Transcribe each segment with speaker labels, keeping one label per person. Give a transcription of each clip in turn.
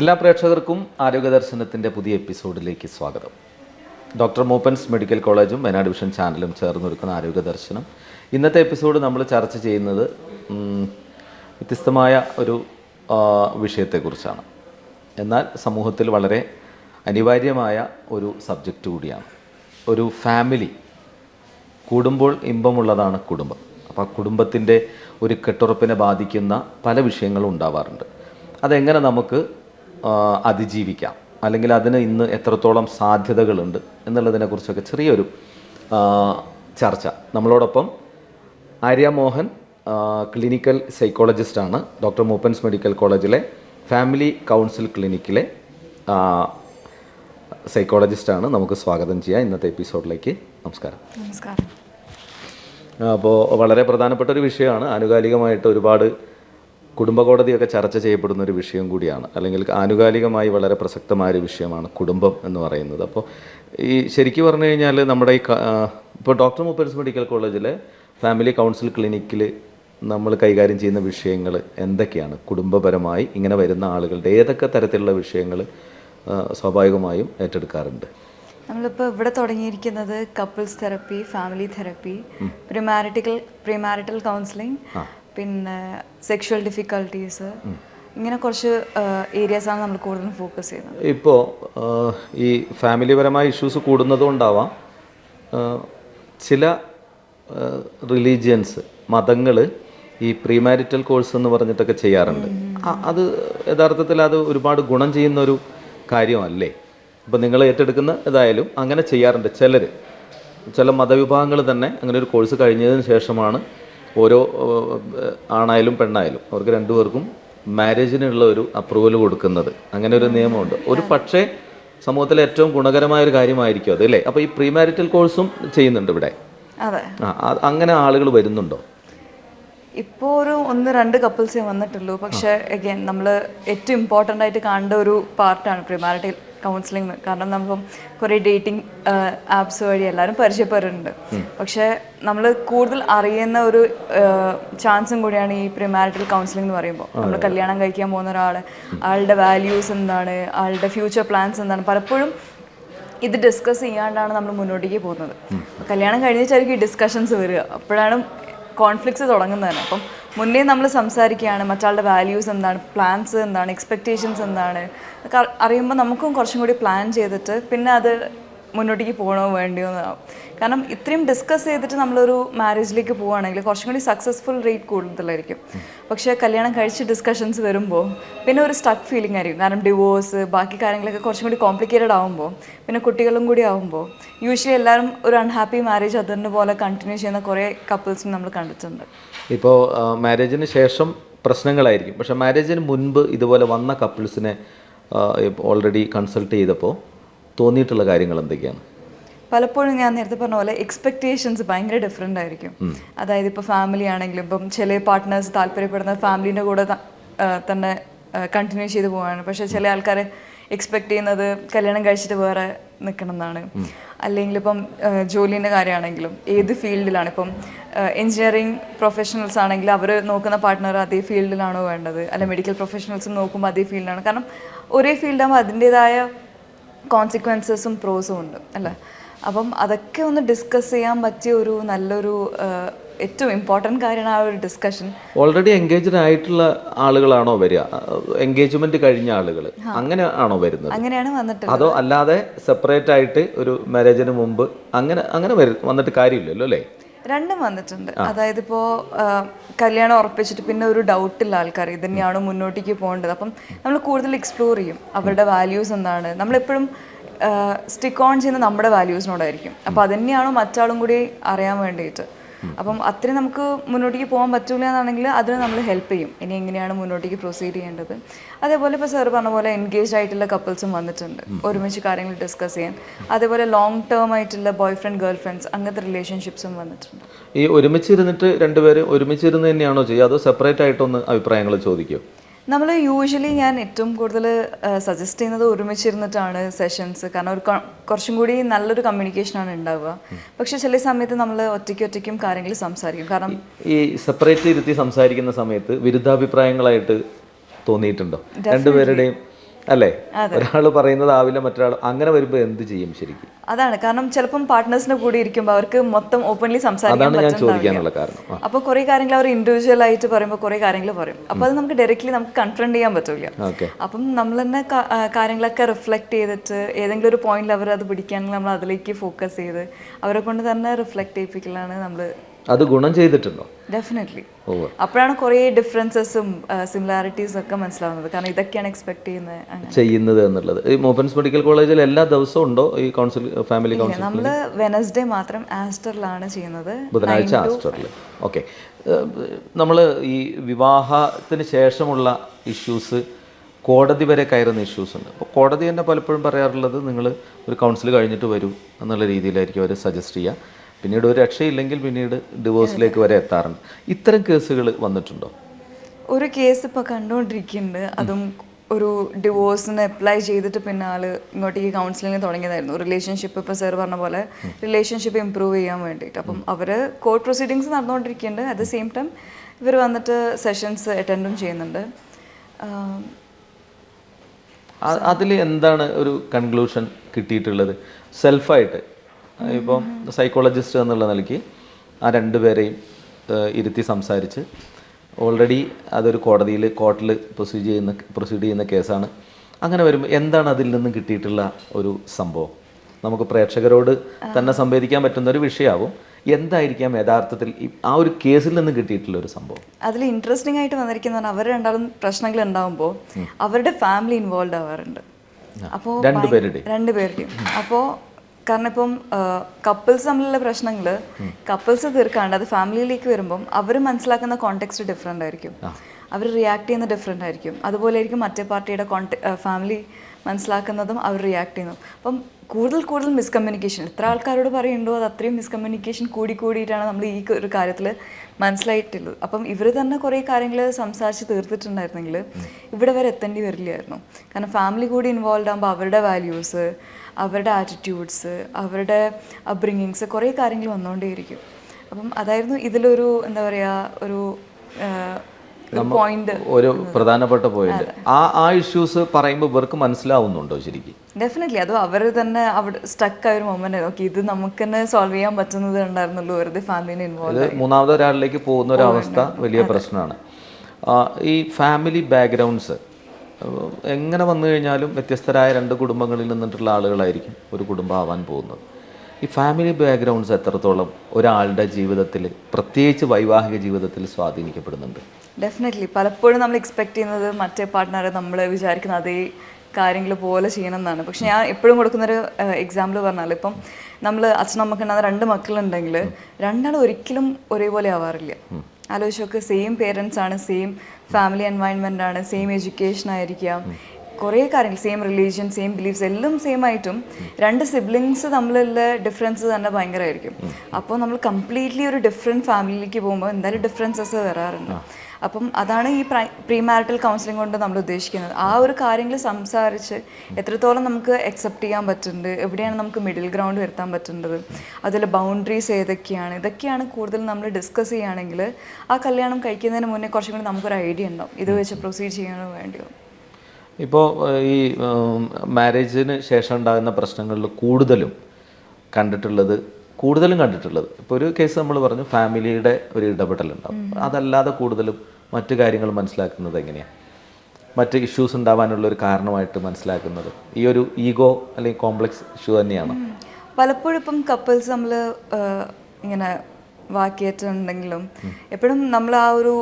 Speaker 1: എല്ലാ പ്രേക്ഷകർക്കും ആരോഗ്യദർശനത്തിന്റെ പുതിയ എപ്പിസോഡിലേക്ക് സ്വാഗതം. ഡോക്ടർ മൂപ്പൻസ് മെഡിക്കൽ കോളേജും വയനാട് ഡിവിഷൻ ചാനലും ചേർന്നൊരുക്കുന്ന ആരോഗ്യദർശനം ഇന്നത്തെ എപ്പിസോഡ് നമ്മൾ ചർച്ച ചെയ്യുന്നത് വ്യത്യസ്തമായ ഒരു വിഷയത്തെക്കുറിച്ചാണ്. എന്നാൽ സമൂഹത്തിൽ വളരെ അനിവാര്യമായ ഒരു സബ്ജക്റ്റ് കൂടിയാണ്. ഒരു ഫാമിലി കൂടുമ്പോൾ ഇമ്പമുള്ളതാണ് കുടുംബം. അപ്പോൾ ആ കുടുംബത്തിന്റെ ഒരു കെട്ടുറപ്പിനെ ബാധിക്കുന്ന പല വിഷയങ്ങളും ഉണ്ടാവാറുണ്ട്. അതെങ്ങനെ നമുക്ക് അതിജീവിക്കാം. അല്ലെങ്കിൽ അതിന് ഇന്ന് എത്രത്തോളം സാധ്യതകളുണ്ട് എന്നുള്ളതിനെക്കുറിച്ചൊക്കെ ചെറിയൊരു ചർച്ച. നമ്മളോടൊപ്പം ആര്യ മോഹൻ ക്ലിനിക്കൽ സൈക്കോളജിസ്റ്റാണ് ഡോക്ടർ മൂപ്പൻസ് മെഡിക്കൽ കോളേജിലെ ഫാമിലി കൗൺസിൽ ക്ലിനിക്കിലെ സൈക്കോളജിസ്റ്റാണ് നമുക്ക് സ്വാഗതം ചെയ്യാം ഇന്നത്തെ എപ്പിസോഡിലേക്ക്. നമസ്കാരം.
Speaker 2: നമസ്കാരം.
Speaker 1: അപ്പോൾ വളരെ പ്രധാനപ്പെട്ട ഒരു വിഷയമാണ്. ആനുകാലികമായിട്ട് ഒരുപാട് കുടുംബ കോടതിയൊക്കെ ചർച്ച ചെയ്യപ്പെടുന്ന ഒരു വിഷയം കൂടിയാണ്. അല്ലെങ്കിൽ ആനുകാലികമായി വളരെ പ്രസക്തമായ ഒരു വിഷയമാണ് കുടുംബം എന്ന് പറയുന്നത്. അപ്പോൾ ഈ ശരിക്കും പറഞ്ഞു കഴിഞ്ഞാൽ നമ്മുടെ ഈ ഇപ്പോൾ ഡോക്ടർ മുപ്പേഴ്സ് മെഡിക്കൽ കോളേജിലെ ഫാമിലി കൗൺസിൽ ക്ലിനിക്കിൽ നമ്മൾ കൈകാര്യം ചെയ്യുന്ന വിഷയങ്ങൾ എന്തൊക്കെയാണ്? കുടുംബപരമായി ഇങ്ങനെ വരുന്ന ആളുകളുടെ ഏതൊക്കെ തരത്തിലുള്ള വിഷയങ്ങൾ സ്വാഭാവികമായും ഏറ്റെടുക്കാറുണ്ട്?
Speaker 2: നമ്മളിപ്പോൾ ഇവിടെ തുടങ്ങിയിരിക്കുന്നത് couples therapy family therapy പ്രിമാരിറ്റിക്കൽ premarital counselling പിന്നെ സെക്ഷൽ ഡിഫിക്കൽട്ടീസ് ഇങ്ങനെ കുറച്ച് ഏരിയാസാണ് നമ്മൾ കൂടുതലും ഫോക്കസ് ചെയ്യുന്നത്.
Speaker 1: ഇപ്പോൾ ഈ ഫാമിലി പരമായ ഇഷ്യൂസ് കൂടുന്നതുകൊണ്ടാവാം ചില റിലീജിയൻസ് മതങ്ങൾ ഈ പ്രീമാരിറ്റൽ കോഴ്സ് എന്ന് പറഞ്ഞിട്ടൊക്കെ ചെയ്യാറുണ്ട്. അത് യഥാർത്ഥത്തിൽ അത് ഒരുപാട് ഗുണം ചെയ്യുന്ന ഒരു കാര്യമല്ലേ? ഇപ്പം നിങ്ങൾ ഏറ്റെടുക്കുന്ന ഏതായാലും അങ്ങനെ ചെയ്യാറുണ്ട് ചിലർ ചില മതവിഭാഗങ്ങൾ തന്നെ അങ്ങനെ ഒരു കോഴ്സ് കഴിഞ്ഞതിന് ശേഷമാണ് ഓരോ ആണായാലും പെണ്ണായാലും അവർക്ക് രണ്ടുപേർക്കും മാരേജിനുള്ള ഒരു അപ്രൂവൽ കൊടുക്കുന്നത്. അങ്ങനെ ഒരു നിയമമുണ്ട്. ഒരു പക്ഷേ സമൂഹത്തിലെ ഏറ്റവും ഗുണകരമായ ഒരു കാര്യമായിരിക്കും അത് അല്ലേ? അപ്പോൾ ഈ പ്രീമാരിറ്റൽ കോഴ്സും ചെയ്യുന്നുണ്ട് ഇവിടെ. അങ്ങനെ ആളുകൾ വരുന്നുണ്ടോ?
Speaker 2: ഇപ്പോ ഒരു ഒന്ന് രണ്ട് കപ്പിൾസേ വന്നിട്ടുള്ളൂ. പക്ഷേ അഗൈൻ നമ്മൾ ഏറ്റവും ഇമ്പോർട്ടന്റ് ആയിട്ട് കാണേണ്ട ഒരു പാർട്ടാണ് പ്രിമാരിറ്റൽ കൗൺസിലിംഗ് കാരണം നമ്മളിപ്പം കുറേ ഡേറ്റിംഗ് ആപ്സ് വഴി എല്ലാവരും പരിചയപ്പെടുന്നുണ്ട് പക്ഷേ നമ്മൾ കൂടുതൽ അറിയുന്ന ഒരു ചാൻസും കൂടിയാണ് ഈ പ്രിമാരിറ്റൽ കൗൺസിലിംഗ് എന്ന് പറയുമ്പോൾ. നമ്മൾ കല്യാണം കഴിക്കാൻ പോകുന്ന ഒരാൾ ആളുടെ വാല്യൂസ് എന്താണ് ആളുടെ ഫ്യൂച്ചർ പ്ലാൻസ് എന്താണ് പലപ്പോഴും ഇത് ഡിസ്കസ് ചെയ്യാണ്ടാണ് നമ്മൾ മുന്നോട്ടേക്ക് പോകുന്നത്. കല്യാണം കഴിഞ്ഞിട്ടായിരിക്കും ഈ ഡിസ്കഷൻസ് വരിക. അപ്പോഴാണ് കോൺഫ്ലിക്ട്സ് തുടങ്ങുന്നത് തന്നെ. അപ്പം മുന്നേ നമ്മൾ സംസാരിക്കുകയാണ് മറ്റാളുടെ വാല്യൂസ് എന്താണ് പ്ലാൻസ് എന്താണ് എക്സ്പെക്റ്റേഷൻസ് എന്താണ്. അറിയുമ്പോൾ നമുക്കും കുറച്ചും കൂടി പ്ലാൻ ചെയ്തിട്ട് പിന്നെ അത് മുന്നോട്ടേക്ക് പോകണോ വേണ്ടിയോ എന്നാവും. കാരണം ഇത്രയും ഡിസ്കസ് ചെയ്തിട്ട് നമ്മളൊരു മാരേജിലേക്ക് പോവുകയാണെങ്കിൽ കുറച്ചും കൂടി സക്സസ്ഫുൾ റേറ്റ് കൂടുതലായിരിക്കും. പക്ഷേ കല്യാണം കഴിച്ച് ഡിസ്കഷൻസ് വരുമ്പോൾ പിന്നെ ഒരു സ്റ്റക്ക് ഫീലിംഗ് ആയിരിക്കും. കാരണം ഡിവോഴ്സ് ബാക്കി കാര്യങ്ങളൊക്കെ കുറച്ചും കൂടി കോംപ്ലിക്കേറ്റഡ് ആകുമ്പോൾ പിന്നെ കുട്ടികളും കൂടി ആകുമ്പോൾ യൂഷ്വലി എല്ലാവരും ഒരു അൺഹാപ്പി മാരേജ് അതിന്റെ പോലെ കണ്ടിന്യൂ ചെയ്യുന്ന കുറേ കപ്പിൾസും നമ്മൾ കണ്ടിട്ടുണ്ട്.
Speaker 1: ഇപ്പോൾ മാരേജിന് ശേഷം പ്രശ്നങ്ങളായിരിക്കും. പക്ഷെ മാരേജിന് മുൻപ് ഇതുപോലെ വന്ന കപ്പിൾസിനെ ഓൾറെഡി കൺസൾട്ട് ചെയ്തപ്പോൾ തോന്നിയിട്ടുള്ള കാര്യങ്ങൾ എന്തൊക്കെയാണ്?
Speaker 2: പലപ്പോഴും ഞാൻ നേരത്തെ പറഞ്ഞ പോലെ എക്സ്പെക്ടേഷൻസ് ഭയങ്കര ഡിഫറെന്റ് ആയിരിക്കും. അതായത് ഇപ്പോൾ ഫാമിലി ആണെങ്കിലും ഇപ്പം ചില പാർട്ട്നേഴ്സ് താല്പര്യപ്പെടുന്ന ഫാമിലീന്റെ കൂടെ തന്നെ കണ്ടിന്യൂ ചെയ്ത് പോവാണ്. പക്ഷേ ചില ആൾക്കാർ എക്സ്പെക്ട് ചെയ്യുന്നത് കല്യാണം കഴിച്ചിട്ട് വേറെ നിൽക്കണം എന്നാണ് അല്ലെങ്കിൽ ഇപ്പം ജോലീന്റെ കാര്യമാണെങ്കിലും ഏത് ഫീൽഡിലാണ്? ഇപ്പം എഞ്ചിനീയറിംഗ് പ്രൊഫഷണൽസ് ആണെങ്കിൽ അവർ നോക്കുന്ന പാർട്ട്ണർ അതേ ഫീൽഡിലാണോ വേണ്ടത്? അല്ല മെഡിക്കൽ പ്രൊഫഷണൽസ് നോക്കുമ്പോൾ അതേ ഫീൽഡിലാണ്. കാരണം ഒരേ ഫീൽഡാകുമ്പോൾ അതിന്റേതായ കോൺസിക്വൻസസും പ്രോസും ഉണ്ട് അല്ലേ? അപ്പം അതൊക്കെ ഒന്ന് ഡിസ്കസ് ചെയ്യാൻ പറ്റിയ ഒരു നല്ലൊരു ഏറ്റവും ഇമ്പോർട്ടന്റ് കാര്യമാണ് ആ ഒരു ഡിസ്കഷൻ
Speaker 1: ഓൾറെഡി എൻഗേജ്ഡ് ആയിട്ടുള്ള ആളുകളാണോ വരിക? എൻഗേജ്മെന്റ് കഴിഞ്ഞ ആളുകൾ അങ്ങനെ ആണോ വരുന്നത്?
Speaker 2: അങ്ങനെയാണ് വന്നിട്ട്
Speaker 1: അതോ അല്ലാതെ സെപ്പറേറ്റ് ആയിട്ട് ഒരു മാരേജിന് മുമ്പ് അങ്ങനെ അങ്ങനെ വന്നിട്ട് കാര്യമില്ലല്ലോ അല്ലേ?
Speaker 2: രണ്ടും വന്നിട്ടുണ്ട്. അതായത് ഇപ്പോൾ കല്യാണം ഉറപ്പിച്ചിട്ട് പിന്നെ ഒരു ഡൗട്ടില്ല ആൾക്കാർ ഇത് തന്നെയാണോ മുന്നോട്ടേക്ക് പോകേണ്ടത്? അപ്പം നമ്മൾ കൂടുതൽ എക്സ്പ്ലോർ ചെയ്യും അവരുടെ വാല്യൂസ് എന്താണ്. നമ്മളെപ്പോഴും സ്റ്റിക്ക് ഓൺ ചെയ്യുന്ന നമ്മുടെ വാല്യൂസിനോടായിരിക്കും അപ്പോൾ അതന്നെയാണ് മറ്റാളും കൂടി അറിയാൻ വേണ്ടിയിട്ട്. അപ്പം അത്രയും നമുക്ക് മുന്നോട്ടേക്ക് പോകാൻ പറ്റൂല എന്നാണെങ്കിൽ അതിന് നമ്മൾ ഹെൽപ്പ് ചെയ്യും. ഇനി എങ്ങനെയാണ് മുന്നോട്ടേക്ക് പ്രൊസീഡ് ചെയ്യേണ്ടത്? അതേപോലെ ഇപ്പോൾ സാർ പറഞ്ഞ പോലെ എൻഗേജ് ആയിട്ടുള്ള കപ്പിൾസും വന്നിട്ടുണ്ട്. ഒരുമിച്ച് കാര്യങ്ങൾ ഡിസ്കസ് ചെയ്യാൻ. അതേപോലെ ലോങ് ടേം ആയിട്ടുള്ള ബോയ് ഫ്രണ്ട് ഗേൾ ഫ്രണ്ട്സ് അങ്ങനത്തെ റിലേഷൻഷിപ്സും വന്നിട്ടുണ്ട്.
Speaker 1: ഈ ഒരുമിച്ചിരുന്നിട്ട് ഒരുമിച്ച് ഒരുമിച്ചിരുന്ന് തന്നെയാണോ ചെയ്യുക? അതോ സെപ്പറേറ്റ് ആയിട്ടൊന്ന് അഭിപ്രായങ്ങൾ ചോദിക്കുമോ
Speaker 2: നമ്മൾ യൂഷ്വലി ഞാൻ ഏറ്റവും കൂടുതൽ സജസ്റ്റ് ചെയ്യുന്നത് ഒരുമിച്ചിരുന്നിട്ടാണ് സെഷൻസ് കാരണം ഒരു കുറച്ചും കൂടി നല്ലൊരു കമ്മ്യൂണിക്കേഷനാണ് ഉണ്ടാവുക. പക്ഷെ ചില സമയത്ത് നമ്മൾ ഒറ്റയ്ക്ക് ഒറ്റയ്ക്കും കാര്യങ്ങൾ സംസാരിക്കും. കാരണം
Speaker 1: ഈ സെപ്പറേറ്റ് ഇരുത്തി സംസാരിക്കുന്ന സമയത്ത് വിരുദ്ധാഭിപ്രായങ്ങളായിട്ട് തോന്നിയിട്ടുണ്ടോ? രണ്ടുപേരുടെയും അല്ലേ? ഒരാൾ പറയുന്നത് ആവില്ല മറ്റൊരാൾ അങ്ങനെ വരുമ്പോൾ എന്ത് ചെയ്യും ശരിക്കും?
Speaker 2: അതാണ്. കാരണം ചിലപ്പം പാർട്ട്നേഴ്സിന്റെ കൂടെ ഇരിക്കുമ്പോൾ അവർക്ക് മൊത്തം ഓപ്പൺലി സംസാരിക്കാൻ
Speaker 1: ഞാൻ ചോദിക്കാനുള്ള കാരണം.
Speaker 2: അപ്പോൾ കുറേ കാര്യങ്ങൾ അവർ ഇൻഡിവിജ്വൽ ആയിട്ട് പറയുമ്പോൾ കുറേ കാര്യങ്ങൾ പറയും. അപ്പോൾ അത് നമുക്ക് ഡയറക്റ്റ്ലി നമുക്ക് കൺഫ്രണ്ട് ചെയ്യാൻ പറ്റില്ല അപ്പം നമ്മൾ തന്നെ കാര്യങ്ങളൊക്കെ റിഫ്ലക്ട് ചെയ്തിട്ട് ഏതെങ്കിലും ഒരു പോയിന്റിൽ അവർ അത് പിടിക്കുകയാണെങ്കിൽ നമ്മൾ അതിലേക്ക് ഫോക്കസ് ചെയ്ത് അവരെ കൊണ്ട് തന്നെ റിഫ്ലക്ട് ചെയ്യിപ്പിക്കലാണ് നമ്മൾ
Speaker 1: അത് ഗുണം ചെയ്തിട്ടുണ്ടോ?
Speaker 2: ഡെഫിനറ്റ്ലി അപ്പോഴാണ് കുറേ ഡിഫറൻസസും സിമിലാരിറ്റീസും ഒക്കെ മനസ്സിലാവുന്നത്. കാരണം ഇതൊക്കെയാണ് എക്സ്പെക്ട് ചെയ്യുന്നത്
Speaker 1: ചെയ്യുന്നത് എന്നുള്ളത്. ഈ മോപ്പൻസ് മെഡിക്കൽ കോളേജിൽ എല്ലാ ദിവസവും ഉണ്ടോ ഈ കൗൺസിൽ ഫാമിലി കൗൺസിൽ
Speaker 2: നമ്മൾ വെനസ്ഡേ മാത്രം ആസ്റ്ററിലാണ് ചെയ്യുന്നത്.
Speaker 1: ബുധനാഴ്ച ആസ്റ്ററിൽ ഓക്കെ നമ്മൾ ഈ വിവാഹത്തിന് ശേഷമുള്ള ഇഷ്യൂസ് കോടതി വരെ കയറുന്ന ഇഷ്യൂസ് ഉണ്ട്. അപ്പോൾ കോടതി തന്നെ പലപ്പോഴും പറയാറുള്ളത് നിങ്ങൾ ഒരു കൗൺസിൽ കഴിഞ്ഞിട്ട് വരൂ എന്നുള്ള രീതിയിലായിരിക്കും അവർ സജസ്റ്റ് ചെയ്യുക. പിന്നീട് ഒരു രക്ഷയില്ലെങ്കിൽ പിന്നീട് ഡിവോഴ്സിലേക്ക് വരെ എത്താറുണ്ട്. ഇത്തരം കേസുകൾ വന്നിട്ടുണ്ടോ?
Speaker 2: ഒരു കേസ് ഇപ്പോൾ കണ്ടുകൊണ്ടിരിക്കുന്നുണ്ട്. അതും ഒരു ഡിവോഴ്സിന് അപ്ലൈ ചെയ്തിട്ട് പിന്നെ ആൾ ഇങ്ങോട്ടേക്ക് കൗൺസിലിംഗ് തുടങ്ങിയതായിരുന്നു. റിലേഷൻഷിപ്പ് ഇപ്പോൾ സാർ പറഞ്ഞ പോലെ റിലേഷൻഷിപ്പ് ഇമ്പ്രൂവ് ചെയ്യാൻ വേണ്ടിയിട്ട്. അപ്പം അവർ കോർട്ട് പ്രൊസീഡിങ്സ് നടന്നുകൊണ്ടിരിക്കുന്നുണ്ട്. അറ്റ് ദ സെയിം ടൈം ഇവർ വന്നിട്ട് സെഷൻസ് അറ്റൻഡും ചെയ്യുന്നുണ്ട്.
Speaker 1: അതിൽ എന്താണ് ഒരു കൺക്ലൂഷൻ കിട്ടിയിട്ടുള്ളത്? സെൽഫായിട്ട് ഇപ്പം സൈക്കോളജിസ്റ്റ് എന്നുള്ള നിലയ്ക്ക് ആ രണ്ടുപേരെയും പേരെയും ഇരുത്തി സംസാരിച്ച് ഓൾറെഡി അതൊരു കോടതിയിൽ കോർട്ടിൽ പ്രൊസീഡ് ചെയ്യുന്ന പ്രൊസീഡ് ചെയ്യുന്ന കേസാണ്. അങ്ങനെ വരുമ്പോൾ എന്താണ് അതിൽ നിന്നും കിട്ടിയിട്ടുള്ള ഒരു സംഭവം? നമുക്ക് പ്രേക്ഷകരോട് തന്നെ സംവേദിക്കാൻ പറ്റുന്ന ഒരു വിഷയമാവും എന്തായിരിക്കാം യഥാർത്ഥത്തിൽ ആ ഒരു കേസിൽ നിന്ന് കിട്ടിയിട്ടുള്ള ഒരു സംഭവം?
Speaker 2: അതിൽ ഇൻട്രസ്റ്റിംഗ് ആയിട്ട് വന്നിരിക്കുന്ന അവർ രണ്ടാളും പ്രശ്നങ്ങൾ ഉണ്ടാവുമ്പോൾ അവരുടെ ഫാമിലി ഇൻവോൾവ് ആവാറുണ്ട്. അപ്പോൾ
Speaker 1: രണ്ടുപേരുടെ
Speaker 2: രണ്ടുപേരുടെയും അപ്പോൾ കാരണം ഇപ്പം കപ്പിൾസ് തമ്മിലുള്ള പ്രശ്നങ്ങൾ കപ്പിൾസ് തീർക്കാണ്ട് അത് ഫാമിലിയിലേക്ക് വരുമ്പം അവർ മനസ്സിലാക്കുന്ന കോണ്ടെക്സ്റ്റ് ഡിഫറെന്റ് ആയിരിക്കും. അവർ റിയാക്ട് ചെയ്യുന്ന ഡിഫറെന്റ് ആയിരിക്കും. അതുപോലെ ആയിരിക്കും മറ്റേ പാർട്ടിയുടെ കോണ്ടെ ഫാമിലി മനസ്സിലാക്കുന്നതും അവർ റിയാക്ട് ചെയ്യുന്നതും. അപ്പം കൂടുതൽ കൂടുതൽ മിസ്കമ്മ്യൂണിക്കേഷൻ എത്ര ആൾക്കാരോട് പറയുന്നുണ്ടോ അത് അത്രയും മിസ്കമ്മ്യൂണിക്കേഷൻ കൂടി കൂടിയിട്ടാണ് നമ്മൾ ഈ ഒരു കാര്യത്തിൽ മനസ്സിലായിട്ടുള്ളത്. അപ്പം ഇവർ തന്നെ കുറേ കാര്യങ്ങൾ സംസാരിച്ച് തീർത്തിട്ടുണ്ടായിരുന്നെങ്കിൽ ഇവിടെ വരെ എത്തേണ്ടി വരില്ലായിരുന്നു. കാരണം ഫാമിലി കൂടി ഇൻവോൾവ് ആകുമ്പോൾ അവരുടെ വാല്യൂസ് അവരുടെ ആറ്റിറ്റ്യൂഡ്സ് അവരുടെ അപ്ബ്രിങ്ങിങ്സ് കുറേ കാര്യങ്ങൾ വന്നുകൊണ്ടേയിരിക്കും. അപ്പം അതായിരുന്നു ഇതിലൊരു എന്താ പറയുക ഒരു
Speaker 1: ഒരു പ്രധാനപ്പെട്ട പോയിന്റ് ആ ആ ഇഷ്യൂസ് പറയുമ്പോൾ ഇവർക്ക് മനസ്സിലാവുന്നുണ്ടോ ശരിക്കും?
Speaker 2: ഡെഫിനറ്റ്ലി അതോ അവർ തന്നെ അവിടെ സ്റ്റക്ക് ആയ ഒരു മൊമെന്റ് നോക്കി ഇത് നമുക്ക് തന്നെ സോൾവ് ചെയ്യാൻ പറ്റുന്നത് ഉണ്ടായിരുന്നുള്ളൂ. വെറുതെ ഫാമിലിനെ ഇൻവോൾവ്
Speaker 1: മൂന്നാമത് ഒരാളിലേക്ക് പോകുന്ന ഒരു അവസ്ഥ വലിയ പ്രശ്നമാണ്. ഈ ഫാമിലി ബാക്ക്ഗ്രൗണ്ട്സ് എങ്ങനെ വന്നു കഴിഞ്ഞാലും വ്യത്യസ്തരായ രണ്ട് കുടുംബങ്ങളിൽ നിന്നിട്ടുള്ള ആളുകളായിരിക്കും ഒരു കുടുംബം ആവാൻ പോകുന്നത്. ഈ ഫാമിലി ബാക്ക്ഗ്രൗണ്ട്സ് എത്രത്തോളം ഒരാളുടെ ജീവിതത്തിൽ പ്രത്യേകിച്ച് വൈവാഹിക ജീവിതത്തിൽ സ്വാധീനിക്കപ്പെടുന്നുണ്ട്?
Speaker 2: ഡെഫിനറ്റ്ലി പലപ്പോഴും നമ്മൾ എക്സ്പെക്ട് ചെയ്യുന്നത് മറ്റേ പാർട്ട്ണറെ നമ്മൾ വിചാരിക്കുന്ന അതേ കാര്യങ്ങൾ പോലെ ചെയ്യണം എന്നാണ് പക്ഷെ ഞാൻ എപ്പോഴും കൊടുക്കുന്നൊരു എക്സാമ്പിൾ പറഞ്ഞാൽ ഇപ്പം നമ്മൾ അച്ഛനമ്മക്ക് ഉണ്ടാകുന്ന രണ്ട് മക്കളുണ്ടെങ്കിൽ രണ്ടാളും ഒരിക്കലും ഒരേപോലെ ആവാറില്ല. ആലോചിച്ചൊക്കെ. സെയിം പേരൻസ് ആണ് സെയിം ഫാമിലി എൻവയൺമെന്റ് ആണ് സെയിം എഡ്യൂക്കേഷൻ ആയിരിക്കാം. കുറേ കാര്യങ്ങൾ സെയിം റിലീജിയൻ സെയിം ബിലീഫ്സ് എല്ലാം സെയിം ആയിട്ടും രണ്ട് സിബ്ലിങ്സ് തമ്മിലുള്ള ഡിഫറൻസ് തന്നെ ഭയങ്കരമായിരിക്കും. അപ്പോൾ നമ്മൾ കംപ്ലീറ്റ്ലി ഒരു ഡിഫറെന്റ് ഫാമിലിയിലേക്ക് പോകുമ്പോൾ എന്തായാലും ഡിഫറൻസസ് വരാറുണ്ട്. അപ്പം അതാണ് ഈ പ്രീ മാരിറ്റൽ കൗൺസിലിംഗ് കൊണ്ട് നമ്മൾ ഉദ്ദേശിക്കുന്നത്. ആ ഒരു കാര്യങ്ങൾ സംസാരിച്ച് എത്രത്തോളം നമുക്ക് അക്സെപ്റ്റ് ചെയ്യാൻ പറ്റുന്നുണ്ട് എവിടെയാണ് നമുക്ക് മിഡിൽ ഗ്രൗണ്ട് വരുത്താൻ പറ്റുന്നത് അതിൽ ബൗണ്ടറീസ് ഏതൊക്കെയാണ് ഇതൊക്കെയാണ് കൂടുതൽ നമ്മൾ ഡിസ്കസ് ചെയ്യുകയാണെങ്കിൽ ആ കല്യാണം കഴിക്കുന്നതിന് മുന്നേ കുറച്ചും കൂടി നമുക്കൊരു ഐഡിയ ഉണ്ടാവും. ഇത് വെച്ച് പ്രൊസീഡ് ചെയ്യാനോ വേണ്ടിയോ?
Speaker 1: ഇപ്പോൾ ഈ മാരേജിന് ശേഷം ഉണ്ടാകുന്ന പ്രശ്നങ്ങളിൽ കൂടുതലും കണ്ടിട്ടുള്ളത് കൂടുതലും കണ്ടിട്ടുള്ളത്. ഇപ്പോൾ ഒരു കേസ് നമ്മൾ പറഞ്ഞു ഫാമിലിയുടെ ഒരു ഇടപെടലുണ്ടാവും. അതല്ലാതെ കൂടുതലും മറ്റു കാര്യങ്ങൾ മനസ്സിലാക്കുന്നത് എങ്ങനെയാണ് മറ്റ് ഇഷ്യൂസ് ഉണ്ടാവാനുള്ള ഒരു കാരണമായിട്ട് മനസ്സിലാക്കുന്നത് ഈ ഒരു ഈഗോ അല്ലെങ്കിൽ കോംപ്ലക്സ് ഇഷ്യൂ തന്നെയാണ്.
Speaker 2: പലപ്പോഴും ഇപ്പം കപ്പിൾസ് നമ്മൾ ഇങ്ങനെ വാക്കിയേറ്റുണ്ടെങ്കിലും എപ്പോഴും നമ്മൾ ആ ഒരു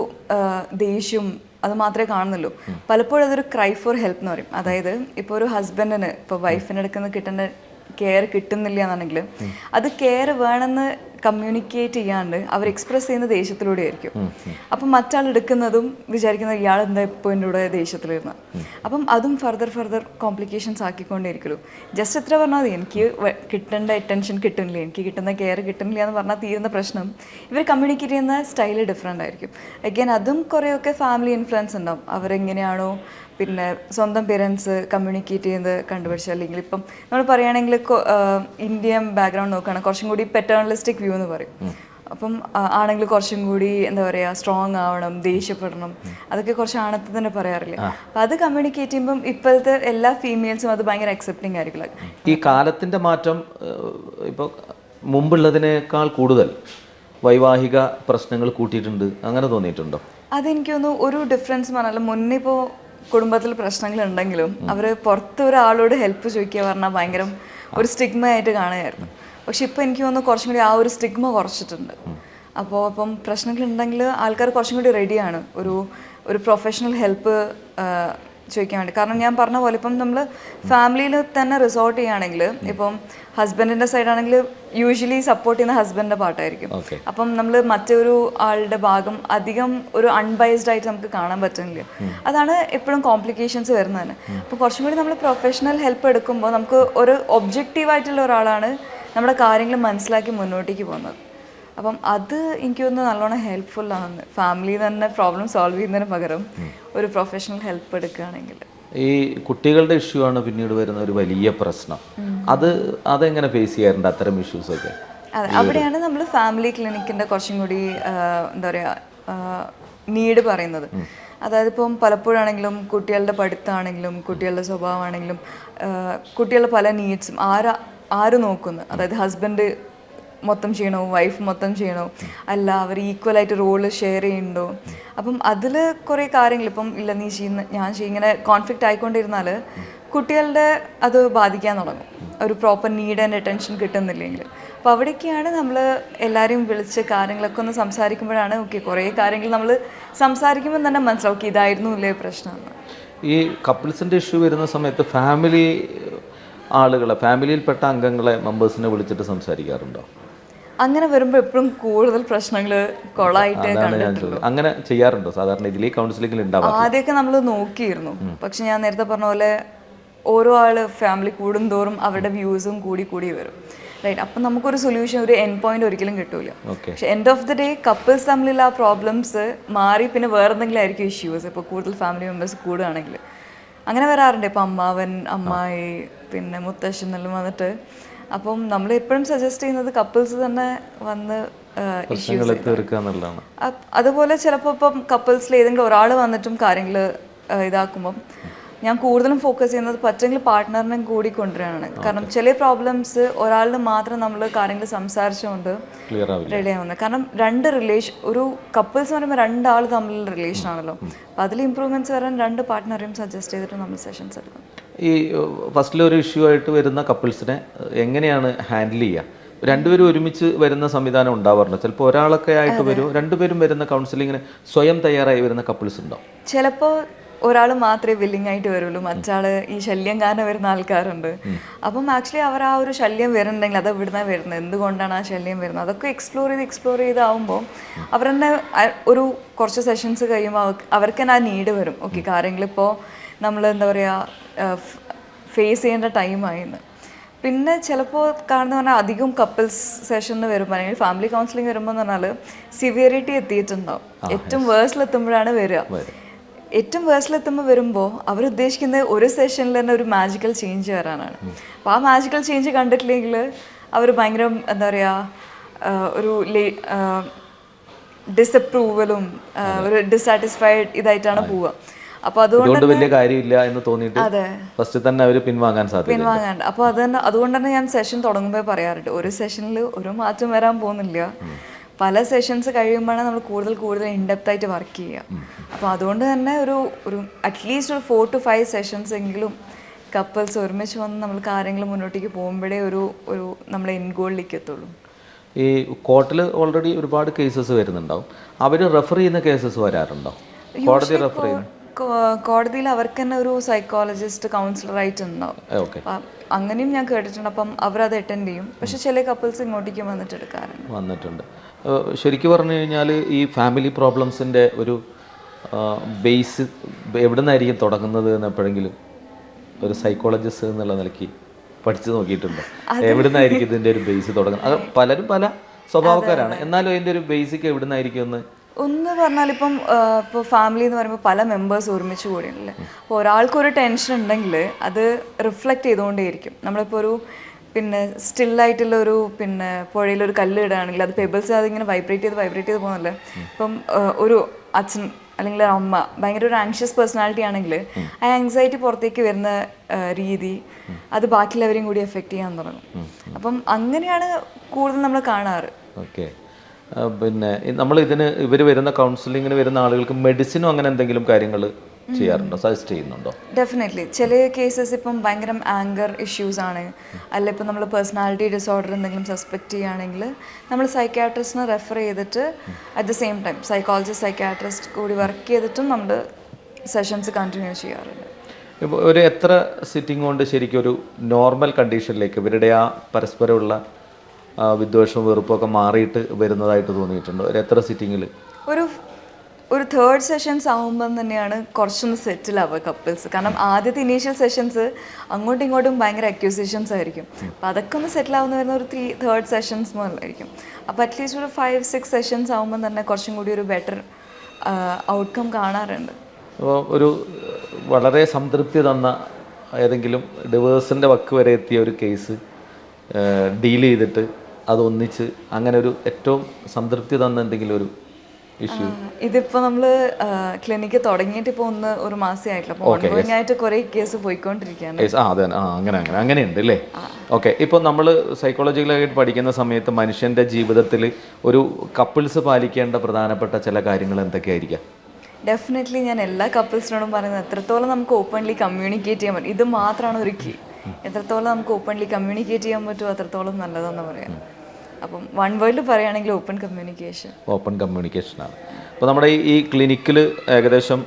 Speaker 2: ദേഷ്യം അത് മാത്രമേ കാണുന്നുള്ളൂ. പലപ്പോഴും അതൊരു ക്രൈ ഫോർ ഹെൽപ്പ് എന്ന് പറയും. അതായത് ഇപ്പോൾ ഒരു ഹസ്ബൻഡിന് ഇപ്പോൾ വൈഫിന്റെ അടുക്കുന്ന കിട്ടേണ്ട കെയർ കിട്ടുന്നില്ല എന്നാണെങ്കിൽ അത് കെയർ വേണമെന്ന് കമ്മ്യൂണിക്കേറ്റ് ചെയ്യാണ്ട് അവർ എക്സ്പ്രസ് ചെയ്യുന്ന ദേഷ്യത്തിലൂടെ ആയിരിക്കും. അപ്പം മറ്റാൾ എടുക്കുന്നതും വിചാരിക്കുന്നത് ഇയാൾ എന്താ ഇപ്പോൾ എന്റെ കൂടെ ദേഷ്യത്തിലിരുന്ന അപ്പം അതും ഫർദർ ഫർദർ കോംപ്ലിക്കേഷൻസ് ആക്കിക്കൊണ്ടേയിരിക്കുള്ളൂ ജസ്റ്റ് എത്ര പറഞ്ഞാൽ മതി എനിക്ക് കിട്ടേണ്ട അറ്റൻഷൻ കിട്ടുന്നില്ല എനിക്ക് കിട്ടുന്ന കെയർ കിട്ടുന്നില്ല എന്ന് പറഞ്ഞാൽ തീരുന്ന പ്രശ്നം. ഇവർ കമ്മ്യൂണിക്കേറ്റ് ചെയ്യുന്ന സ്റ്റൈൽ ഡിഫറെന്റ് ആയിരിക്കും. അഗൈൻ അതും കുറേയൊക്കെ ഫാമിലി ഇൻഫ്ലുവൻസ് ഉണ്ടാവും. അവരെങ്ങനെയാണോ പിന്നെ സ്വന്തം പേരൻസ് കമ്മ്യൂണിക്കേറ്റ് ചെയ്യുന്നത് കണ്ടുപിടിച്ചു അല്ലെങ്കിൽ ഇപ്പം നമ്മൾ പറയുകയാണെങ്കിൽ ഇന്ത്യൻ ബാക്ക്ഗ്രൗണ്ട് നോക്കുകയാണെങ്കിൽ കുറച്ചും കൂടി പെറ്റേണലിസ്റ്റിക് വ്യൂ എന്ന് പറയും. അപ്പം ആണെങ്കിൽ കുറച്ചും കൂടി എന്താ പറയുക സ്ട്രോങ് ആവണം ദേഷ്യപ്പെടണം. അതൊക്കെ കുറച്ച് ആണത്ത് തന്നെ പറയാറില്ല. അപ്പം അത് കമ്മ്യൂണിക്കേറ്റ് ചെയ്യുമ്പം ഇപ്പോഴത്തെ എല്ലാ ഫീമെയിൽസും അത് ഭയങ്കര അക്സെപ്റ്റിംഗ് ആയിരിക്കില്ല.
Speaker 1: ഈ കാലത്തിന്റെ മാറ്റം ഇപ്പോൾ മുമ്പുള്ളതിനേക്കാൾ കൂടുതൽ വൈവാഹിക പ്രശ്നങ്ങൾ കൂട്ടിയിട്ടുണ്ട്. അങ്ങനെ തോന്നിയിട്ടുണ്ടോ?
Speaker 2: അതെനിക്ക് തോന്നുന്നു ഒരു ഡിഫറൻസ് പറഞ്ഞാലും മുന്നേ ഇപ്പോൾ കുടുംബത്തിൽ പ്രശ്നങ്ങൾ ഉണ്ടെങ്കിലും അവർ പുറത്ത് ഒരാളോട് ഹെൽപ്പ് ചോദിക്കുക പറഞ്ഞാൽ ഭയങ്കര ഒരു സ്റ്റിഗ്മ ആയിട്ട് കാണുകയായിരുന്നു. പക്ഷെ ഇപ്പോൾ എനിക്ക് തോന്നുന്നു കുറച്ചും കൂടി ആ ഒരു സ്റ്റിഗ്മ കുറച്ചിട്ടുണ്ട്. അപ്പോൾ അപ്പം പ്രശ്നങ്ങളുണ്ടെങ്കിൽ ആൾക്കാർ കുറച്ചും കൂടി റെഡിയാണ് ഒരു ഒരു പ്രൊഫഷണൽ ഹെൽപ്പ് ചോദിക്കാൻ വേണ്ടി. കാരണം ഞാൻ പറഞ്ഞ പോലെ ഇപ്പം നമ്മൾ ഫാമിലിയിൽ തന്നെ റിസോർട്ട് ചെയ്യുകയാണെങ്കിൽ ഇപ്പം ഹസ്ബൻഡിന്റെ സൈഡാണെങ്കിൽ യൂഷ്വലി സപ്പോർട്ട് ചെയ്യുന്ന ഹസ്ബൻഡിന്റെ പാട്ടായിരിക്കും. അപ്പം നമ്മൾ മറ്റൊരു ആളുടെ ഭാഗം അധികം ഒരു അൺബൈസ്ഡ് ആയിട്ട് നമുക്ക് കാണാൻ പറ്റുന്നില്ല. അതാണ് എപ്പോഴും കോംപ്ലിക്കേഷൻസ് വരുന്നത് അപ്പോൾ കുറച്ചും കൂടി നമ്മൾ പ്രൊഫഷണൽ ഹെൽപ്പ് എടുക്കുമ്പോൾ നമുക്ക് ഒരു ഒബ്ജക്റ്റീവ് ആയിട്ടുള്ള ഒരാളാണ് നമ്മുടെ കാര്യങ്ങൾ മനസ്സിലാക്കി മുന്നോട്ടേക്ക് പോകുന്നത്. അപ്പം അത് എനിക്ക് ഒന്ന് നല്ലോണം ഹെൽപ്ഫുൾ ആണെന്ന്. ഫാമിലി തന്നെ പ്രോബ്ലം സോൾവ് ചെയ്യുന്നതിന് പകരം ഒരു പ്രൊഫഷണൽ ഹെൽപ്പ് എടുക്കുകയാണെങ്കിൽ.
Speaker 1: ഈ കുട്ടികളുടെ ഇഷ്യൂ ആണ് പിന്നീട് വരുന്ന ഒരു വലിയ പ്രശ്നം. അത് അതെങ്ങനെ ഫേസ് ചെയ്യാറുണ്ട്? അത്തരം ഇഷ്യൂസ് ഒക്കെ.
Speaker 2: അതെ അവിടെയാണ് നമ്മൾ ഫാമിലി ക്ലിനിക്കിന്റെ കുറച്ചും കൂടി എന്താ പറയുക നീഡ് പറയുന്നത്. അതായത് ഇപ്പം പലപ്പോഴാണെങ്കിലും കുട്ടികളുടെ പഠിത്തമാണെങ്കിലും കുട്ടികളുടെ സ്വഭാവമാണെങ്കിലും കുട്ടികളുടെ പല നീഡ്സും ആരാ ആര് നോക്കുന്നു? അതായത് ഹസ്ബൻഡ് മൊത്തം ചെയ്യണോ? വൈഫ് മൊത്തം ചെയ്യണോ? അല്ല അവർ ഈക്വലായിട്ട് റോൾ ഷെയർ ചെയ്യണ്ടോ അപ്പം അതിൽ കുറേ കാര്യങ്ങൾ ഇപ്പം ഇല്ല നീ ചെയ്യുന്ന ഞാൻ ഇങ്ങനെ കോൺഫ്ലിക്റ്റ് ആയിക്കൊണ്ടിരുന്നാൽ കുട്ടികളുടെ അത് ബാധിക്കാൻ തുടങ്ങും. ഒരു പ്രോപ്പർ നീഡ് ആൻഡ് അറ്റൻഷൻ കിട്ടുന്നില്ലെങ്കിൽ. അപ്പോൾ അവിടേക്കാണ് നമ്മൾ എല്ലാവരെയും വിളിച്ച് കാര്യങ്ങളൊക്കെ ഒന്ന് സംസാരിക്കുമ്പോഴാണ് ഓക്കെ കുറേ കാര്യങ്ങൾ നമ്മൾ സംസാരിക്കുമ്പോൾ തന്നെ മനസ്സിലാവും ഓക്കെ ഇതായിരുന്നു ഇല്ലേ പ്രശ്നമെന്ന്
Speaker 1: ഈ കപ്പിൾസിന്റെ ഇഷ്യൂ വരുന്ന സമയത്ത് ഫാമിലി ആളുകളെ ഫാമിലിയിൽപ്പെട്ട അംഗങ്ങളെ മെമ്പേഴ്സിനെ വിളിച്ചിട്ട് സംസാരിക്കാറുണ്ടോ?
Speaker 2: അങ്ങനെ വരുമ്പോൾ എപ്പോഴും കൂടുതൽ പ്രശ്നങ്ങൾ കൊളായിട്ട്
Speaker 1: അങ്ങനെ ചെയ്യാറുണ്ടോ? സാധാരണ ഇതിലേ കൗൺസിലിംഗിൽ ഉണ്ടാവാം
Speaker 2: ആദ്യമൊക്കെ നമ്മൾ നോക്കിയിരുന്നു. പക്ഷെ ഞാൻ നേരത്തെ പറഞ്ഞ പോലെ ഓരോ ആൾ ഫാമിലി കൂടുന്തോറും അവരുടെ വ്യൂസും കൂടി കൂടി വരും. റൈറ്റ് അപ്പം നമുക്കൊരു സൊല്യൂഷൻ ഒരു എൻ പോയിന്റ് ഒരിക്കലും കിട്ടൂല. പക്ഷെ end of the day couples തമ്മിലുള്ള ആ പ്രോബ്ലംസ് മാറി പിന്നെ വേറെ എന്തെങ്കിലും ആയിരിക്കും ഇഷ്യൂസ് ഇപ്പോൾ കൂടുതൽ ഫാമിലി മെമ്പേഴ്സ് കൂടുകയാണെങ്കിൽ. അങ്ങനെ വരാറുണ്ട്. ഇപ്പം അമ്മാവൻ അമ്മായി പിന്നെ മുത്തശ്ശൻ എന്നെല്ലാം വന്നിട്ട് അപ്പം നമ്മൾ എപ്പോഴും സജസ്റ്റ് ചെയ്യുന്നത് കപ്പിൾസ് തന്നെ വന്ന് അതുപോലെ ചിലപ്പോൾ ഇപ്പം കപ്പിൾസിൽ ഏതെങ്കിലും ഒരാൾ വന്നിട്ടും കാര്യങ്ങൾ ഇതാക്കുമ്പം ഞാൻ കൂടുതലും ഫോക്കസ് ചെയ്യുന്നത് പറ്റെങ്കിൽ പാർട്ട്ണറിനെ കൂടി കൊണ്ടുവരാനാണ് കാരണം ചില പ്രോബ്ലംസ് ഒരാളിന് മാത്രം നമ്മൾ കാര്യങ്ങൾ സംസാരിച്ചുകൊണ്ട് റെഡി ആവുന്നത്. കാരണം രണ്ട് റിലേഷൻ ഒരു കപ്പിൾസ് എന്ന് പറയുമ്പോൾ രണ്ടാൾ തമ്മിലുള്ള റിലേഷൻ ആണല്ലോ. അപ്പം അതിൽ ഇമ്പ്രൂവ്മെന്റ്സ് വരാൻ രണ്ട് പാർട്ട്ണറെയും സജസ്റ്റ് ചെയ്തിട്ട് നമ്മൾ സെഷൻസ് എടുക്കും.
Speaker 1: ഈ ഫസ്റ്റിൽ ഒരു ഇഷ്യൂ ആയിട്ട് വരുന്ന കപ്പിൾസിനെ എങ്ങനെയാണ് ഹാൻഡിൽ ചെയ്യുക രണ്ടുപേരും ഒരുമിച്ച് വരുന്ന സംവിധാനം ഉണ്ടാവാറുണ്ട്? ചിലപ്പോൾ ഒരാളൊക്കെ ആയിട്ട് വരും രണ്ടുപേരും വരുന്ന കൗൺസിലിങ്ങിന് സ്വയം തയ്യാറായി വരുന്ന കപ്പിൾസ് ഉണ്ടോ?
Speaker 2: ചിലപ്പോൾ ഒരാൾ മാത്രമേ വില്ലിംഗ് ആയിട്ട് വരുള്ളൂ. മറ്റാൾ ഈ ശല്യം കാരണം വരുന്ന ആൾക്കാരുണ്ട്. അപ്പം ആക്ച്വലി അവർ ആ ഒരു ശല്യം വരുന്നുണ്ടെങ്കിൽ അത് ഇവിടുന്ന് വരുന്നത്? എന്തുകൊണ്ടാണ് ആ ശല്യം വരുന്നത്? അതൊക്കെ എക്സ്പ്ലോർ ചെയ്ത് എക്സ്പ്ലോർ ചെയ്താവുമ്പോൾ അവർ തന്നെ ഒരു കുറച്ച് സെഷൻസ് കഴിയുമ്പോൾ അവർക്ക് തന്നെ ആ നീഡ് വരും. ഓക്കെ കാര്യങ്ങളിപ്പോൾ നമ്മൾ എന്താ പറയുക ഫേസ് ചെയ്യേണ്ട ടൈമായിരുന്നു പിന്നെ ചിലപ്പോൾ കാണുന്ന പറഞ്ഞാൽ അധികം കപ്പിൾസ് സെഷനിൽ വരുമ്പോൾ അല്ലെങ്കിൽ ഫാമിലി കൗൺസിലിംഗ് വരുമ്പോൾ എന്ന് പറഞ്ഞാൽ സിവിയറിറ്റി എത്തിയിട്ടുണ്ടാവും. ഏറ്റവും വേഴ്സിലെത്തുമ്പോഴാണ് വരിക. ഏറ്റവും വേഴ്സിലെത്തുമ്പോൾ വരുമ്പോൾ അവർ ഉദ്ദേശിക്കുന്നത് ഒരു സെഷനിൽ തന്നെ ഒരു മാജിക്കൽ ചേഞ്ച് വരാനാണ്. അപ്പോൾ ആ മാജിക്കൽ ചേഞ്ച് കണ്ടിട്ടില്ലെങ്കിൽ അവർ ഭയങ്കര എന്താ പറയുക ഒരു ലേ ഡിസപ്രൂവലും ഒരു ഡിസാറ്റിസ്ഫൈഡ് ഇതായിട്ടാണ് പോവുക. അപ്പോൾ അതുകൊണ്ട്
Speaker 1: വലിയ കാര്യമില്ല എന്ന് തോന്നിയിട്ട് ഫസ്റ്റ് തന്നെ അവർ പിൻവാങ്ങാൻ സാധ്യത
Speaker 2: പിൻവാങ്ങാണ്ട് അപ്പൊ അത് തന്നെ അതുകൊണ്ട് തന്നെ ഞാൻ സെഷൻ തുടങ്ങുമ്പോൾ പറയാറുണ്ട്. ഒരു സെഷനിൽ ഒരു മാറ്റം വരാൻ പോകുന്നില്ല. പല സെഷൻസ് കഴിയുമ്പോഴാണ് നമ്മൾ കൂടുതൽ കൂടുതൽ ഇൻഡെപ്ത് ആയിട്ട് വർക്ക് ചെയ്യുക. അപ്പോൾ അതുകൊണ്ട് തന്നെ ഒരു ഒരു അറ്റ്ലീസ്റ്റ് ഒരു ഫോർ ടു ഫൈവ് സെഷൻസ് എങ്കിലും കപ്പിൾസ് ഒരുമിച്ച് വന്ന് നമ്മൾ കാര്യങ്ങൾ മുന്നോട്ടേക്ക് പോകുമ്പോഴേ ഒരു ഒരു നമ്മളെ ഇൻഗോളിലേക്ക് എത്തുള്ളൂ.
Speaker 1: ഈ കോർട്ടിൽ ഓൾറെഡി ഒരുപാട് കേസസ് വരുന്നുണ്ടാവും. അവർ റെഫർ ചെയ്യുന്ന കേസസ് വരാറുണ്ടോ? കോടതി റെഫർ ചെയ്യുന്ന
Speaker 2: കോടതിയിൽ അവർക്ക് തന്നെ ഒരു സൈക്കോളജിസ്റ്റ് കൗൺസിലർ ആയിട്ട് ഉണ്ടാവും അങ്ങനെയും ഞാൻ കേട്ടിട്ടുണ്ട്. അപ്പം അവരത് അറ്റൻഡ് ചെയ്യും. പക്ഷെ ചില കപ്പിൾസ് ഇങ്ങോട്ടേക്ക് വന്നിട്ട് എടുക്കാറുണ്ട്.
Speaker 1: വന്നിട്ടുണ്ട്. ശരിക്കും പറഞ്ഞു കഴിഞ്ഞാൽ ഈ ഫാമിലി പ്രോബ്ലംസിന്റെ ഒരു ബേസ് എവിടെ നിന്നായിരിക്കും തുടങ്ങുന്നത് എന്ന് എപ്പോഴെങ്കിലും ഒരു സൈക്കോളജിസ്റ്റ് എന്നുള്ള നിലയ്ക്ക് പഠിച്ചു നോക്കിയിട്ടുണ്ട്. എവിടെ നിന്നായിരിക്കും ഇതിന്റെ ഒരു ബേസ് തുടങ്ങുന്നത്? അത് പലരും പല സ്വഭാവക്കാരാണ്. എന്നാലും അതിന്റെ ഒരു ബേസിക് എവിടെ നിന്നായിരിക്കും എന്ന്
Speaker 2: ഒന്ന് പറഞ്ഞാൽ ഇപ്പം ഇപ്പോൾ ഫാമിലി എന്ന് പറയുമ്പോൾ പല മെമ്പേഴ്സ് ഒരുമിച്ച് കൂടിയുണ്ടല്ലേ അപ്പോൾ ഒരാൾക്കൊരു ടെൻഷൻ ഉണ്ടെങ്കിൽ അത് റിഫ്ലക്റ്റ് ചെയ്തുകൊണ്ടേയിരിക്കും. നമ്മളിപ്പോൾ ഒരു പിന്നെ സ്റ്റില്ലായിട്ടുള്ള ഒരു പിന്നെ പുഴയിലൊരു കല്ല് ഇടുകയാണെങ്കിൽ അത് പെബിൾസ് അതിങ്ങനെ വൈബ്രേറ്റ് ചെയ്ത് വൈബ്രേറ്റ് ചെയ്ത് പോകുന്നില്ലേ ഇപ്പം ഒരു അച്ഛൻ അല്ലെങ്കിൽ ഒരു അമ്മ ഭയങ്കര ഒരു ആങ്ഷ്യസ് പേഴ്സണാലിറ്റി ആണെങ്കിൽ ആ ആങ്സൈറ്റി പുറത്തേക്ക് വരുന്ന രീതി അത് ബാക്കിയുള്ളവരെയും കൂടി എഫക്റ്റ് ചെയ്യാൻ തുടങ്ങും. അപ്പം അങ്ങനെയാണ് കൂടുതൽ നമ്മൾ കാണാറ്.
Speaker 1: ഓക്കെ. പിന്നെ നമ്മൾ ഇതിന് ഇവർ വരുന്ന കൗൺസിലിങ്ങിന് വരുന്ന ആളുകൾക്ക് മെഡിസിനും അങ്ങനെ എന്തെങ്കിലും കാര്യങ്ങൾ ചെയ്യാറുണ്ടോ? സജസ്റ്റ് ചെയ്യുന്നുണ്ടോ?
Speaker 2: ഡെഫിനറ്റ്ലി ചില കേസസ് ഇപ്പം ഭയങ്കര ആങ്കർ ഇഷ്യൂസ് ആണ്. അല്ല ഇപ്പം നമ്മൾ പേഴ്സണാലിറ്റി ഡിസോർഡർ എന്തെങ്കിലും സസ്പെക്ട് ചെയ്യുകയാണെങ്കിൽ നമ്മൾ സൈക്കാട്രിസ്റ്റിനെ റെഫർ ചെയ്തിട്ട് at the same time psychologist psychiatrist കൂടി വർക്ക് ചെയ്തിട്ടും നമ്മൾ സെഷൻസ് കണ്ടിന്യൂ ചെയ്യാറുണ്ട്.
Speaker 1: ഇപ്പോൾ ഒരു എത്ര സിറ്റിംഗ് കൊണ്ട് ശരിക്കും ഒരു നോർമൽ കണ്ടീഷനിലേക്ക് ഇവരുടെ ആ പരസ്പരമുള്ള വിദ്വേഷവും വെറുപ്പും ഒക്കെ മാറിയിട്ട് വരുന്നതായിട്ട് തോന്നിയിട്ടുണ്ട്. ഒരു എത്ര സിറ്റിങ്ങിൽ
Speaker 2: ഒരു ഒരു തേർഡ് സെഷൻസ് ആകുമ്പം തന്നെയാണ് കുറച്ചൊന്ന് സെറ്റിൽ ആവുക കപ്പിൾസ് കാരണം ആദ്യത്തെ ഇനീഷ്യൽ സെഷൻസ് അങ്ങോട്ടും ഇങ്ങോട്ടും ഭയങ്കര അക്യൂസേഷൻസ് ആയിരിക്കും. അപ്പോൾ അതൊക്കെ ഒന്ന് സെറ്റിൽ ആവുന്ന വരുന്ന ഒരു ത്രീ തേർഡ് സെഷൻസ് മുതലായിരിക്കും. അപ്പോൾ അറ്റ്ലീസ്റ്റ് ഒരു ഫൈവ് സിക്സ് സെഷൻസ് ആകുമ്പം തന്നെ കുറച്ചും കൂടി ഒരു ബെറ്റർ ഔട്ട്കം കാണാറുണ്ട്.
Speaker 1: അപ്പോൾ ഒരു വളരെ സംതൃപ്തി തന്ന ഏതെങ്കിലും ഡിവേഴ്സിന്റെ വക്ക് വരെ എത്തിയ ഒരു കേസ് ഡീൽ ചെയ്തിട്ട് അത് ഒന്നിച്ച് അങ്ങനെ ഒരു ഏറ്റവും സംതൃപ്തി തന്ന എന്തെങ്കിലും ഒരു ഇഷ്യൂ
Speaker 2: ഇതിപ്പോൾ നമ്മൾ ക്ലിനിക്ക് തുടങ്ങിയിട്ട് ഇപ്പോൾ ഒന്ന് ഒരു മാസം ആയിട്ടില്ല അപ്പോൾ ഓൺഗോയിങ് ആയിട്ട് കുറേ കേസ് പോയിക്കൊണ്ടിരിക്കുകയാണ്.
Speaker 1: ആ അതെ ആ അങ്ങനെ അങ്ങനെ അങ്ങനെയുണ്ട് അല്ലേ? ഓക്കെ ഇപ്പോൾ നമ്മൾ സൈക്കോളജിക്കലായിട്ട് പഠിക്കുന്ന സമയത്ത് മനുഷ്യന്റെ ജീവിതത്തിൽ ഒരു കപ്പിൾസ് പാലിക്കേണ്ട പ്രധാനപ്പെട്ട ചില കാര്യങ്ങൾ എന്തൊക്കെയായിരിക്കാം?
Speaker 2: ഡെഫിനറ്റ്ലി ഞാൻ എല്ലാ കപ്പിൾസിനോടും പറയുന്നത് എത്രത്തോളം നമുക്ക് ഓപ്പൺലി കമ്മ്യൂണിക്കേറ്റ് ചെയ്യാൻ പറ്റും. ഇത് മാത്രമാണ് ഒരു കീ എത്രത്തോളം നമുക്ക് ഓപ്പൺലി കമ്മ്യൂണിക്കേറ്റ് ചെയ്യാൻ പറ്റുമോ അത്രത്തോളം നല്ലതെന്ന് പറയാം. അപ്പം വൺ വേൾഡ് പറയുകയാണെങ്കിൽ ഓപ്പൺ കമ്മ്യൂണിക്കേഷൻ
Speaker 1: ഓപ്പൺ കമ്മ്യൂണിക്കേഷൻ ആണ്. അപ്പോൾ നമ്മുടെ ഈ- ക്ലിനിക്കിൽ ഏകദേശം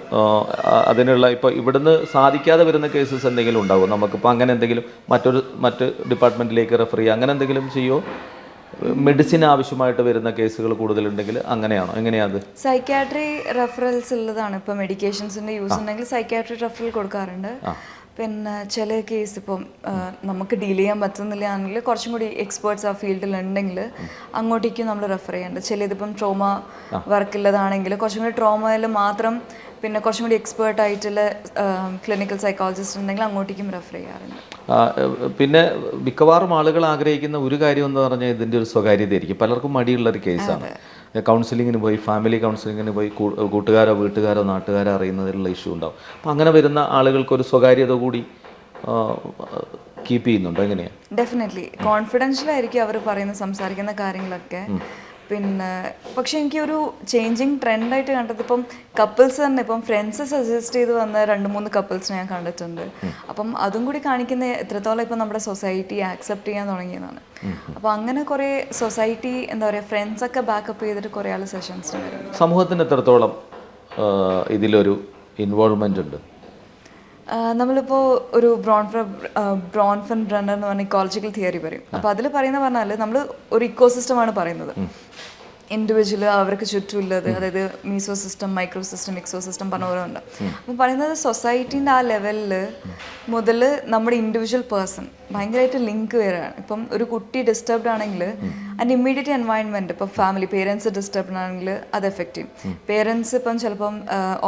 Speaker 1: അതിനുള്ള ഇപ്പോൾ ഇവിടുന്ന് സാധിക്കാതെ വരുന്ന കേസസ് എന്തെങ്കിലും ഉണ്ടാവും? നമുക്കിപ്പോൾ അങ്ങനെ എന്തെങ്കിലും മറ്റൊരു മറ്റ് ഡിപ്പാർട്ട്മെന്റിലേക്ക് റെഫർ ചെയ്യുക അങ്ങനെ എന്തെങ്കിലും ചെയ്യുമോ മെഡിസിൻ ആവശ്യമായിട്ട് വരുന്ന കേസുകൾ കൂടുതലുണ്ടെങ്കിൽ അങ്ങനെയാണോ? എങ്ങനെയാണ്
Speaker 2: സൈക്യാട്രി റെഫറൽസ് ഉള്ളതാണ്. ഇപ്പോൾ മെഡിക്കേഷൻസിന്റെ യൂസ് ഉണ്ടെങ്കിൽ സൈക്യാട്രി റെഫറൽ കൊടുക്കാറുണ്ട്. പിന്നെ ചില കേസ് ഇപ്പം നമുക്ക് ഡീൽ ചെയ്യാൻ പറ്റുന്നില്ല ആണെങ്കിൽ കുറച്ചും കൂടി എക്സ്പേർട്സ് ആ ഫീൽഡിൽ ഉണ്ടെങ്കിൽ അങ്ങോട്ടേക്കും നമ്മൾ റെഫർ ചെയ്യേണ്ടത്. ചിലതിപ്പം ട്രോമ വർക്കുള്ളതാണെങ്കിൽ കുറച്ചും കൂടി ട്രോമയിൽ മാത്രം പിന്നെ കുറച്ചും കൂടി എക്സ്പേർട്ട് ആയിട്ടുള്ള ക്ലിനിക്കൽ സൈക്കോളജിസ്റ്റ് ഉണ്ടെങ്കിൽ അങ്ങോട്ടേക്കും റെഫർ ചെയ്യാറുണ്ട്.
Speaker 1: പിന്നെ മിക്കവാറും ആളുകൾ ആഗ്രഹിക്കുന്ന ഒരു കാര്യം എന്ന് പറഞ്ഞാൽ ഇതിന്റെ ഒരു സ്വകാര്യതയായിരിക്കും. പലർക്കും മടിയുള്ള ഒരു കേസാണ് കൗൺസിലിങ്ങിന് പോയി ഫാമിലി കൗൺസിലിങ്ങിന് പോയി കൂട്ടുകാരോ വീട്ടുകാരോ നാട്ടുകാരോ അറിയുന്നതിലുള്ള ഇഷ്യൂ ഉണ്ടാവും. അപ്പം അങ്ങനെ വരുന്ന ആളുകൾക്കൊരു സ്വകാര്യത കൂടി കീപ്പ് ചെയ്യുന്നുണ്ടോ? എങ്ങനെയാണ്
Speaker 2: ഡെഫിനറ്റ്ലി കോൺഫിഡൻഷ്യലായിരിക്കും അവർ പറയുന്ന സംസാരിക്കുന്ന കാര്യങ്ങളൊക്കെ. പിന്നെ പക്ഷെ എനിക്ക് ഒരു ചേഞ്ചിങ് ട്രെൻഡായിട്ട് കണ്ടത് ഇപ്പം കപ്പിൾസ് തന്നെ. ഇപ്പം ഫ്രണ്ട്സ് സജസ്റ്റ് ചെയ്ത് വന്ന രണ്ട് മൂന്ന് കപ്പിൾസ് ഞാൻ കണ്ടിട്ടുണ്ട്. അപ്പം അതും കൂടി കാണിക്കുന്ന എത്രത്തോളം ഇപ്പം നമ്മുടെ സൊസൈറ്റി ആക്സെപ്റ്റ് ചെയ്യാൻ തുടങ്ങിയതാണ് അപ്പോൾ അങ്ങനെ കുറേ സൊസൈറ്റി എന്താ പറയുക ഫ്രണ്ട്സൊക്കെ ബാക്കപ്പ് ചെയ്തിട്ട് കുറേ ആൾ സെഷൻസിന് വരുന്നു
Speaker 1: സമൂഹത്തിന് എത്രത്തോളം ഇതിലൊരു ഇൻവോൾവ്മെന്റ് ഉണ്ട്?
Speaker 2: നമ്മളിപ്പോൾ ഒരു ബ്രോൺഫ ബ്രോൺഫൻ ബ്രണ്ണർ എന്ന് പറഞ്ഞ ഇക്കോളജിക്കൽ തിയറി പറയും. അപ്പോൾ അതിൽ പറയുന്ന പറഞ്ഞാൽ നമ്മൾ ഒരു ഇക്കോസിസ്റ്റമാണ് പറയുന്നത്. ഇൻഡിവിജ്വൽ അവർക്ക് ചുറ്റുമുള്ളത് അതായത് meso system micro system exo system പറഞ്ഞ ഉണ്ട്. അപ്പം പറയുന്നത് സൊസൈറ്റീന്റെ ആ ലെവലിൽ മുതൽ നമ്മുടെ ഇൻഡിവിജ്വൽ പേഴ്സൺ ഭയങ്കരമായിട്ട് ലിങ്ക് വരികയാണ് ഇപ്പം ഒരു കുട്ടി ഡിസ്റ്റർബ്ഡ് ആണെങ്കിൽ അതിന്റെ ഇമ്മീഡിയറ്റ് എൻവയൺമെന്റ് ഇപ്പം ഫാമിലി പേരൻസ് ഡിസ്റ്റർബ്ഡ് ആണെങ്കിൽ അത് എഫക്റ്റ് ചെയ്യും. പേരൻസ് ഇപ്പം ചിലപ്പം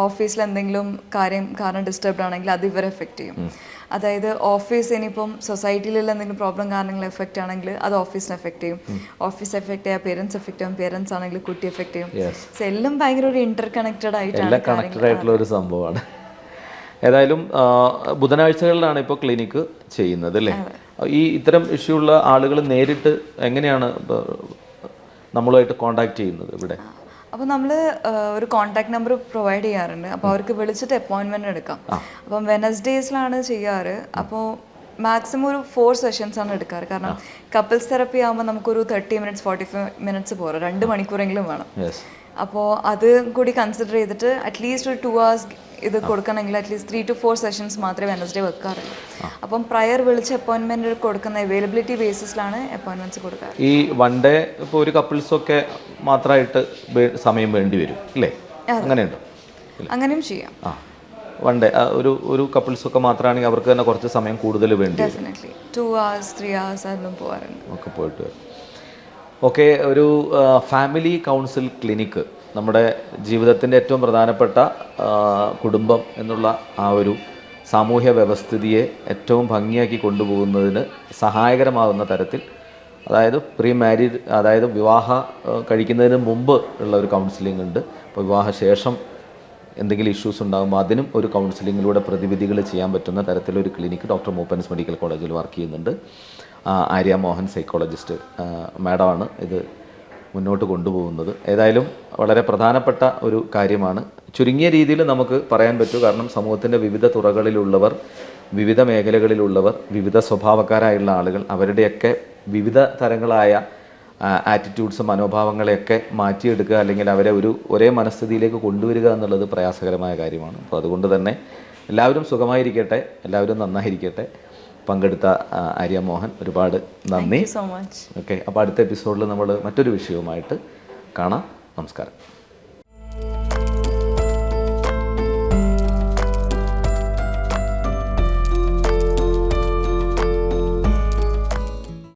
Speaker 2: ഓഫീസിൽ എന്തെങ്കിലും കാര്യം കാരണം ഡിസ്റ്റർബ്ഡ് ആണെങ്കിൽ അത് ഇവരെ എഫക്റ്റ് ചെയ്യും. അതായത് ഓഫീസ് ഇനിയിപ്പം സൊസൈറ്റിയിലുള്ള എന്തെങ്കിലും പ്രോബ്ലം കാരണങ്ങൾ എഫക്റ്റ് ആണെങ്കിൽ അത് ഓഫീസിനെ എഫക്റ്റ് ചെയ്യും. ഓഫീസ് എഫക്റ്റ് ചെയ്യാം പേരൻസ് എഫക്റ്റ് ചെയ്യും പേരൻസ് ആണെങ്കിൽ കുട്ടി എഫക്റ്റ് ചെയ്യും. സോ എല്ലാം ഭയങ്കര ഒരു ഇന്റർ കണക്റ്റഡ് ആയിട്ടാണ്
Speaker 1: കണക്റ്റഡ് ആയിട്ടുള്ള ഒരു സംഭവമാണ്. ഏതായാലും ബുധനാഴ്ചകളിലാണ് ഇപ്പോൾ ക്ലിനിക്ക് ചെയ്യുന്നത് അല്ലേ? ഈ ഇത്തരം ഇഷ്യൂ ഉള്ള ആളുകൾ നേരിട്ട് എങ്ങനെയാണ് നമ്മളുമായിട്ട് കോണ്ടാക്ട് ചെയ്യുന്നത് ഇവിടെ?
Speaker 2: അപ്പോൾ നമ്മൾ ഒരു കോൺടാക്ട് നമ്പർ പ്രൊവൈഡ് ചെയ്യാറുണ്ട്. അപ്പോൾ അവർക്ക് വിളിച്ചിട്ട് അപ്പോയിൻമെന്റ് എടുക്കാം. അപ്പം വെനസ്ഡേസിലാണ് ചെയ്യാറ്. അപ്പോൾ മാക്സിമം ഒരു ഫോർ സെഷൻസ് ആണ് എടുക്കാറ്. കാരണം കപ്പിൾസ് തെറപ്പി ആകുമ്പോൾ നമുക്കൊരു thirty minutes forty five minutes പോരാ രണ്ട് മണിക്കൂറെങ്കിലും വേണം. അപ്പോൾ അത് കൂടി കൺസിഡർ ചെയ്തിട്ട് അറ്റ്ലീസ്റ്റ് ഒരു ടു hours ഇത് കൊടുക്കണമെങ്കിൽ at least three to four sessions മാത്രമേ വെനസ്ഡേ വെക്കാറുള്ളൂ അപ്പം പ്രയർ വിളിച്ച് അപ്പോയിന്റ്മെന്റ് കൊടുക്കുന്ന അവൈലബിലിറ്റി ബേസിസിലാണ് അപ്പോയിൻമെന്റ്സ് കൊടുക്കാറ്.
Speaker 1: ഈ വൺ ഡേ ഇപ്പോൾ ഒരു കപ്പിൾസൊക്കെ മാത്രമായിട്ട് സമയം വേണ്ടി വരും അല്ലേ അങ്ങനെയുണ്ടോ?
Speaker 2: അങ്ങനെയും ചെയ്യാം.
Speaker 1: വൺ ഡേ ഒരു ഒരു കപ്പിൾസൊക്കെ മാത്രമാണെങ്കിൽ അവർക്ക് തന്നെ കുറച്ച് സമയം കൂടുതൽ വേണ്ടി
Speaker 2: ടു hours ത്രീ hours അതിലും പോകാറുണ്ട്.
Speaker 1: ഒക്കെ പോയിട്ട് ഓക്കെ ഒരു ഫാമിലി കൗൺസിൽ ക്ലിനിക്ക് നമ്മുടെ ജീവിതത്തിന്റെ ഏറ്റവും പ്രധാനപ്പെട്ട കുടുംബം എന്നുള്ള ആ ഒരു സാമൂഹ്യ വ്യവസ്ഥിതിയെ ഏറ്റവും ഭംഗിയാക്കി കൊണ്ടുപോകുന്നതിന് സഹായകരമാകുന്ന തരത്തിൽ അതായത് പ്രീ മാരീഡ് അതായത് വിവാഹ കഴിക്കുന്നതിന് മുമ്പ് ഉള്ള ഒരു കൗൺസിലിംഗ് ഉണ്ട്. അപ്പോൾ വിവാഹ ശേഷം എന്തെങ്കിലും ഇഷ്യൂസ് ഉണ്ടാകുമ്പോൾ അതിനും ഒരു കൗൺസിലിങ്ങിലൂടെ പ്രതിവിധികൾ ചെയ്യാൻ പറ്റുന്ന തരത്തിലൊരു ക്ലിനിക്ക് ഡോക്ടർ മൂപ്പൻസ് മെഡിക്കൽ കോളേജിൽ വർക്ക് ചെയ്യുന്നുണ്ട്. ആര്യ മോഹൻ സൈക്കോളജിസ്റ്റ് മാഡമാണ് ഇത് മുന്നോട്ട് കൊണ്ടുപോകുന്നത്. ഏതായാലും വളരെ പ്രധാനപ്പെട്ട ഒരു കാര്യമാണ്. ചുരുങ്ങിയ രീതിയിൽ നമുക്ക് പറയാൻ പറ്റൂ. കാരണം സമൂഹത്തിന്റെ വിവിധ തുറകളിലുള്ളവർ വിവിധ മേഖലകളിലുള്ളവർ വിവിധ സ്വഭാവക്കാരായുള്ള ആളുകൾ അവരുടെയൊക്കെ വിവിധ തരങ്ങളായ ആറ്റിറ്റ്യൂഡ്സ് മനോഭാവങ്ങളെയൊക്കെ മാറ്റിയെടുക്കുക അല്ലെങ്കിൽ അവരെ ഒരു ഒരേ മനസ്ഥിതിയിലേക്ക് കൊണ്ടുവരിക എന്നുള്ളത് പ്രയാസകരമായ കാര്യമാണ്. അപ്പോൾ അതുകൊണ്ട് തന്നെ എല്ലാവരും സുഖമായിരിക്കട്ടെ. എല്ലാവരും നന്നായിരിക്കട്ടെ. പങ്കെടുത്ത ആര്യ മോഹൻ ഒരുപാട് നന്ദി.
Speaker 2: സോ മച്ച്
Speaker 1: ഓക്കെ അപ്പോൾ അടുത്ത എപ്പിസോഡിൽ നമ്മൾ മറ്റൊരു വിഷയവുമായിട്ട് കാണാം. നമസ്കാരം.